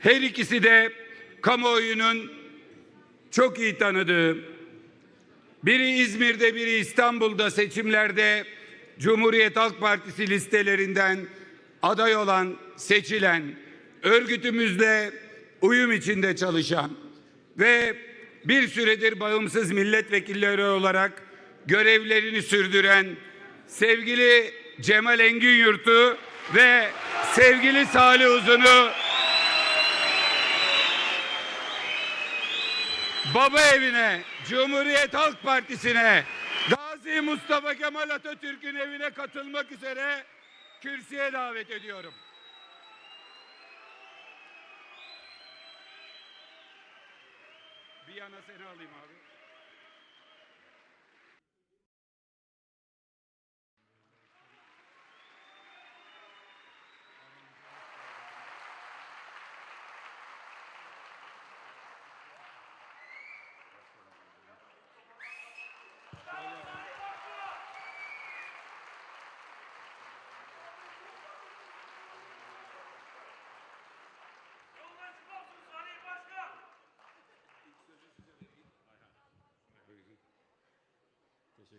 Her ikisi de kamuoyunun çok iyi tanıdığı, biri İzmir'de biri İstanbul'da seçimlerde Cumhuriyet Halk Partisi listelerinden aday olan, seçilen, örgütümüzle uyum içinde çalışan ve bir süredir bağımsız milletvekilleri olarak görevlerini sürdüren sevgili Cemal Engin Yurt'u ve sevgili Salih Uzun'u baba evine, Cumhuriyet Halk Partisi'ne, Gazi Mustafa Kemal Atatürk'ün evine katılmak üzere kürsüye davet ediyorum. Bir yana seni alayım abi.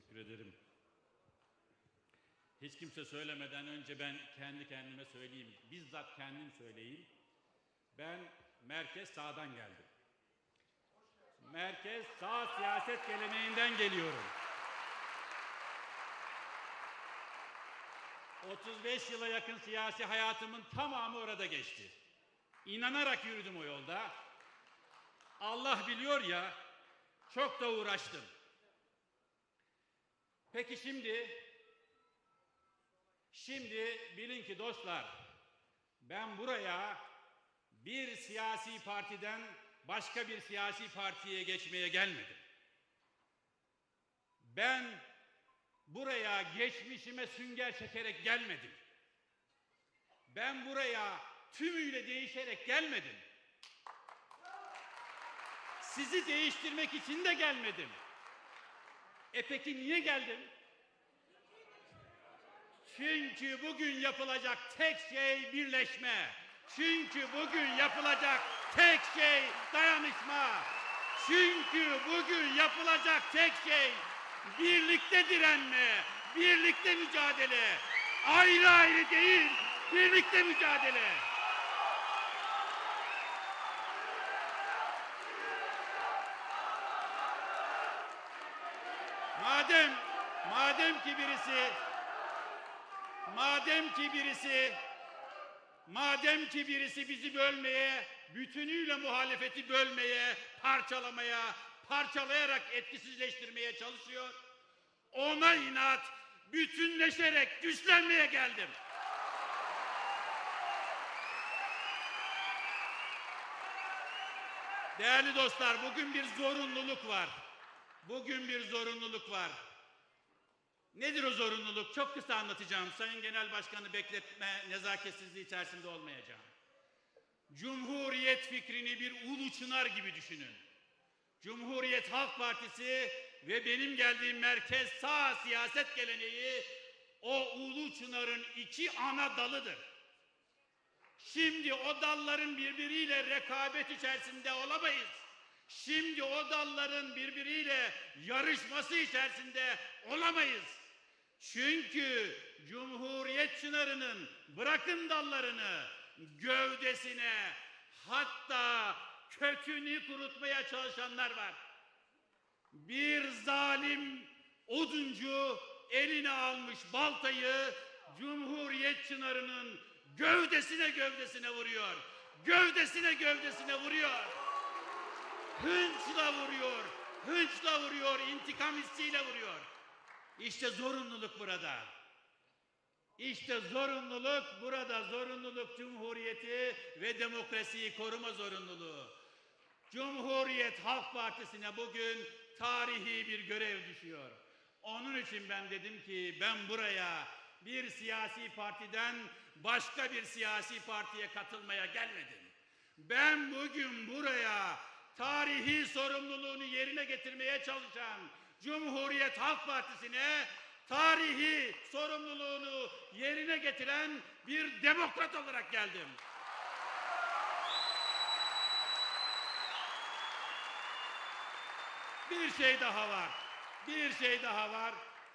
Teşekkür ederim. Hiç kimse söylemeden önce ben kendi kendime söyleyeyim. Bizzat kendim söyleyeyim. Ben merkez sağdan geldim. Merkez sağ siyaset geleneğinden geliyorum. 35 yıla yakın siyasi hayatımın tamamı orada geçti. İnanarak yürüdüm o yolda. Allah biliyor ya, çok da uğraştım. Peki şimdi, şimdi bilin ki dostlar, ben buraya bir siyasi partiden başka bir siyasi partiye geçmeye gelmedim. Ben buraya geçmişime sünger çekerek gelmedim. Ben buraya tümüyle değişerek gelmedim. Sizi değiştirmek için de gelmedim. E peki niye geldim? Çünkü bugün yapılacak tek şey birleşme. Çünkü bugün yapılacak tek şey dayanışma. Çünkü bugün yapılacak tek şey birlikte direnme, birlikte mücadele. Ayrı ayrı değil, birlikte mücadele. Madem madem ki birisi madem ki birisi madem ki birisi bizi bölmeye, bütünüyle muhalefeti bölmeye, parçalamaya, parçalayarak etkisizleştirmeye çalışıyor. Ona inat bütünleşerek güçlenmeye geldim. Değerli dostlar, bugün bir zorunluluk var. Bugün bir zorunluluk var. Nedir o zorunluluk? Çok kısa anlatacağım. Sayın Genel Başkanı bekletme nezaketsizliği içerisinde olmayacağım. Cumhuriyet fikrini bir ulu çınar gibi düşünün. Cumhuriyet Halk Partisi ve benim geldiğim merkez sağ siyaset geleneği o ulu çınarın iki ana dalıdır. Şimdi o dalların birbiriyle rekabet içerisinde olamayız. Şimdi o dalların birbiriyle yarışması içerisinde olamayız. Çünkü Cumhuriyet çınarının bırakın dallarını gövdesine hatta kökünü kurutmaya çalışanlar var. Bir zalim oduncu eline almış baltayı Cumhuriyet çınarının gövdesine gövdesine vuruyor. Gövdesine gövdesine vuruyor. Hınçla vuruyor. Hınçla vuruyor. intikam hissiyle vuruyor. İşte zorunluluk burada. İşte zorunluluk burada. Zorunluluk Cumhuriyeti ve demokrasiyi koruma zorunluluğu. Cumhuriyet Halk Partisi'ne bugün tarihi bir görev düşüyor. Onun için ben dedim ki ben buraya bir siyasi partiden başka bir siyasi partiye katılmaya gelmedim. Ben bugün buraya tarihi sorumluluğunu yerine getirmeye çalışan Cumhuriyet Halk Partisi'ne tarihi sorumluluğunu yerine getiren bir demokrat olarak geldim. Bir şey daha var. Bir şey daha var.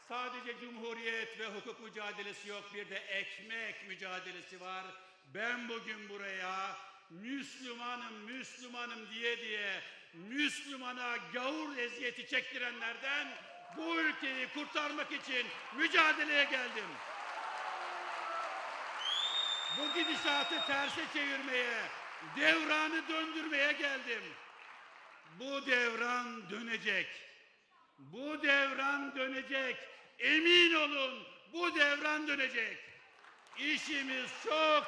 Sadece cumhuriyet ve hukuk mücadelesi yok. Bir de ekmek mücadelesi var. Ben bugün buraya Müslümanım, Müslümanım diye diye Müslümana gavur eziyeti çektirenlerden bu ülkeyi kurtarmak için mücadeleye geldim. Bu gidişatı terse çevirmeye, devranı döndürmeye geldim. Bu devran dönecek. Bu devran dönecek. Emin olun bu devran dönecek. İşimiz çok,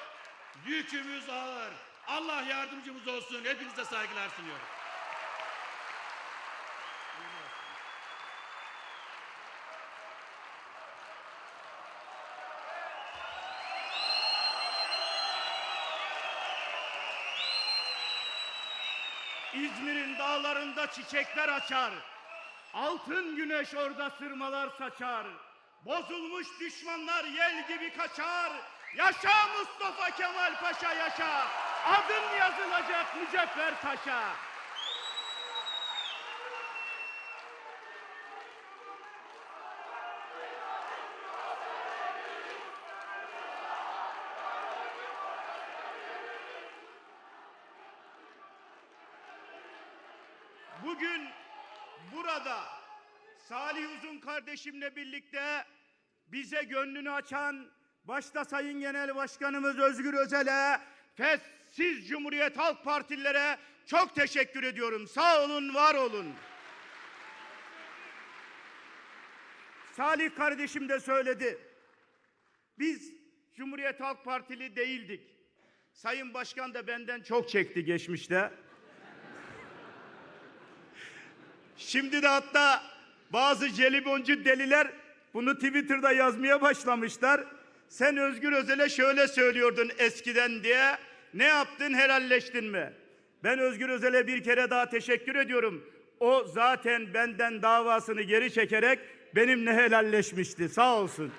yükümüz ağır. Allah yardımcımız olsun. Hepinize saygılar sunuyorum. İzmir'in dağlarında çiçekler açar. Altın güneş orada sırmalar saçar. Bozulmuş düşmanlar yel gibi kaçar. Yaşa Mustafa Kemal Paşa yaşa. Adın yazılacak mücevher taşa. Bugün burada Salih Uzun kardeşimle birlikte bize gönlünü açan başta Sayın Genel Başkanımız Özgür Özel'e ve siz Cumhuriyet Halk Partililere çok teşekkür ediyorum. Sağ olun, var olun. Salih kardeşim de söyledi. Biz Cumhuriyet Halk Partili değildik. Sayın Başkan da benden çok çekti geçmişte. Şimdi de hatta bazı jeliboncu deliler bunu Twitter'da yazmaya başlamışlar. Sen Özgür Özel'e şöyle söylüyordun eskiden diye. Ne yaptın helalleştin mi? Ben Özgür Özel'e bir kere daha teşekkür ediyorum. O zaten benden davasını geri çekerek benimle helalleşmişti. Sağ olsun.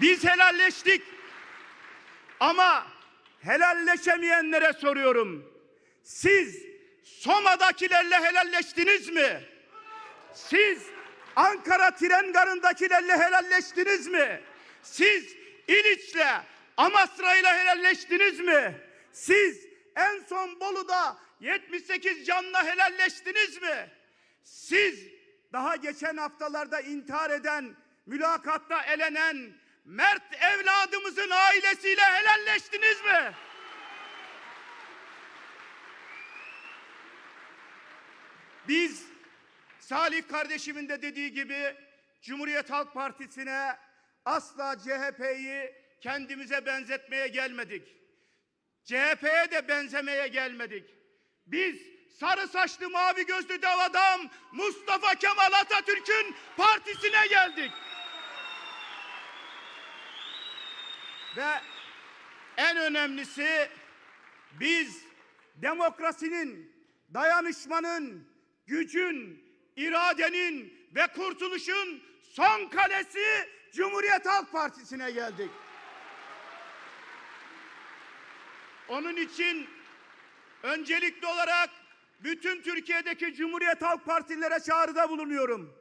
Biz helalleştik. Ama helalleşemeyenlere soruyorum. Siz Soma'dakilerle helalleştiniz mi? Siz Ankara tren garındakilerle helalleştiniz mi? Siz İliç'le, Amasra'yla helalleştiniz mi? Siz en son Bolu'da 78 canla helalleştiniz mi? Siz daha geçen haftalarda intihar eden, mülakatta elenen Mert evladımızın ailesiyle helalleştiniz mi? Biz Salih kardeşimin de dediği gibi Cumhuriyet Halk Partisi'ne asla CHP'yi kendimize benzetmeye gelmedik. CHP'ye de benzemeye gelmedik. Biz sarı saçlı mavi gözlü dev adam Mustafa Kemal Atatürk'ün partisine geldik. Ve en önemlisi biz demokrasinin, dayanışmanın, gücün, iradenin ve kurtuluşun son kalesi Cumhuriyet Halk Partisi'ne geldik. Onun için öncelikli olarak bütün Türkiye'deki Cumhuriyet Halk Partilere çağrıda bulunuyorum.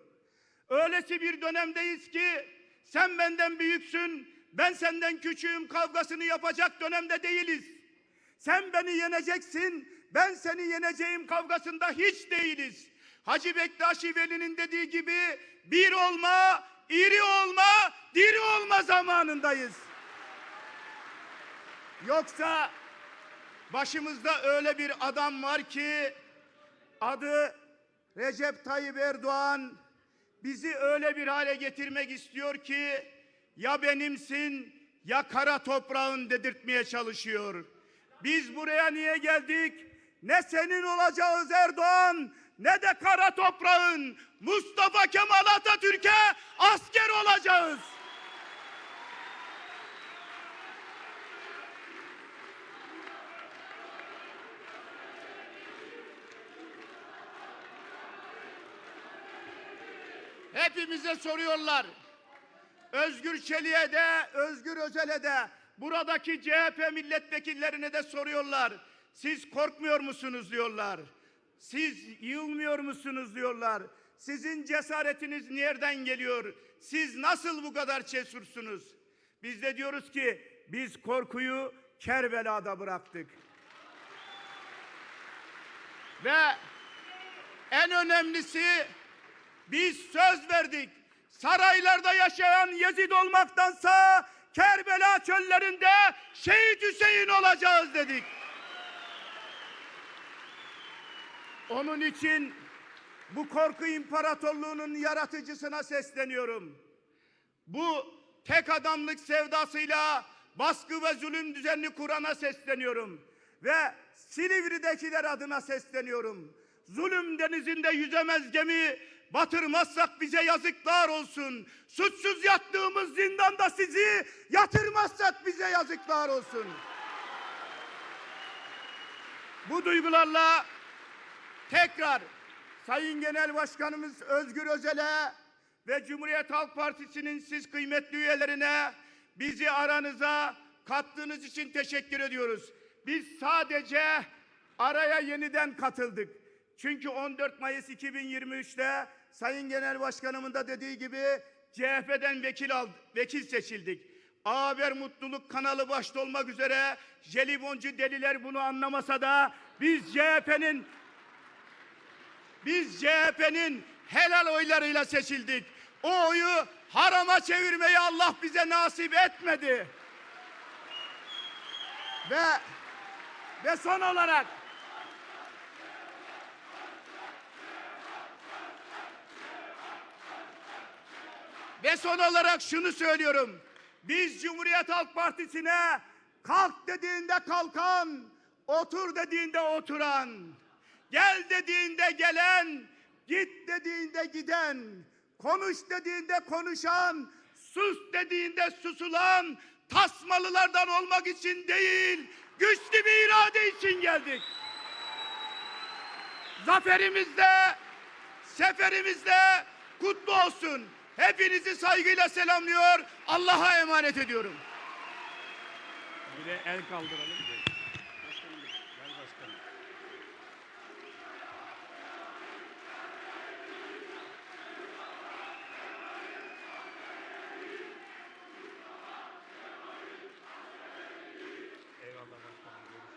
Öylesi bir dönemdeyiz ki sen benden büyüksün, ben senden küçüğüm kavgasını yapacak dönemde değiliz. Sen beni yeneceksin, ben seni yeneceğim kavgasında hiç değiliz. Hacı Bektaşi Veli'nin dediği gibi bir olma, iri olma, diri olma zamanındayız. Yoksa başımızda öyle bir adam var ki adı Recep Tayyip Erdoğan bizi öyle bir hale getirmek istiyor ki ya benimsin ya kara toprağın dedirtmeye çalışıyor. Biz buraya niye geldik? Ne senin olacağız Erdoğan ne de kara toprağın Mustafa Kemal Atatürk'e asker olacağız. Hepimize soruyorlar. Özgür Çelik'e de, Özgür Özel'e de, buradaki CHP milletvekillerine de soruyorlar. Siz korkmuyor musunuz diyorlar. Siz yılmıyor musunuz diyorlar. Sizin cesaretiniz nereden geliyor? Siz nasıl bu kadar cesursunuz? Biz de diyoruz ki biz korkuyu Kerbela'da bıraktık. Ve en önemlisi biz söz verdik. Saraylarda yaşayan Yezid olmaktansa Kerbela çöllerinde Şehit Hüseyin olacağız dedik. Onun için bu korku imparatorluğunun yaratıcısına sesleniyorum. Bu tek adamlık sevdasıyla baskı ve zulüm düzenini kurana sesleniyorum. Ve Silivri'dekiler adına sesleniyorum. Zulüm denizinde yüzemez gemi batırmazsak bize yazıklar olsun. Suçsuz yattığımız zindanda sizi yatırmazsak bize yazıklar olsun. Bu duygularla tekrar Sayın Genel Başkanımız Özgür Özel'e ve Cumhuriyet Halk Partisi'nin siz kıymetli üyelerine bizi aranıza kattığınız için teşekkür ediyoruz. Biz sadece araya yeniden katıldık. Çünkü 14 Mayıs 2023'te Sayın Genel Başkanımın da dediği gibi CHP'den vekil aldı, vekil seçildik. A Haber Mutluluk kanalı başta olmak üzere jeliboncu deliler bunu anlamasa da biz CHP'nin biz CHP'nin helal oylarıyla seçildik. O oyu harama çevirmeyi Allah bize nasip etmedi. Ve ve son olarak Ve son olarak şunu söylüyorum. Biz Cumhuriyet Halk Partisi'ne kalk dediğinde kalkan, otur dediğinde oturan, gel dediğinde gelen, git dediğinde giden, konuş dediğinde konuşan, sus dediğinde susulan, tasmalılardan olmak için değil, güçlü bir irade için geldik. Zaferimizde, seferimizde kutlu olsun. Hepinizi saygıyla selamlıyor. Allah'a emanet ediyorum. Bir de el kaldıralım.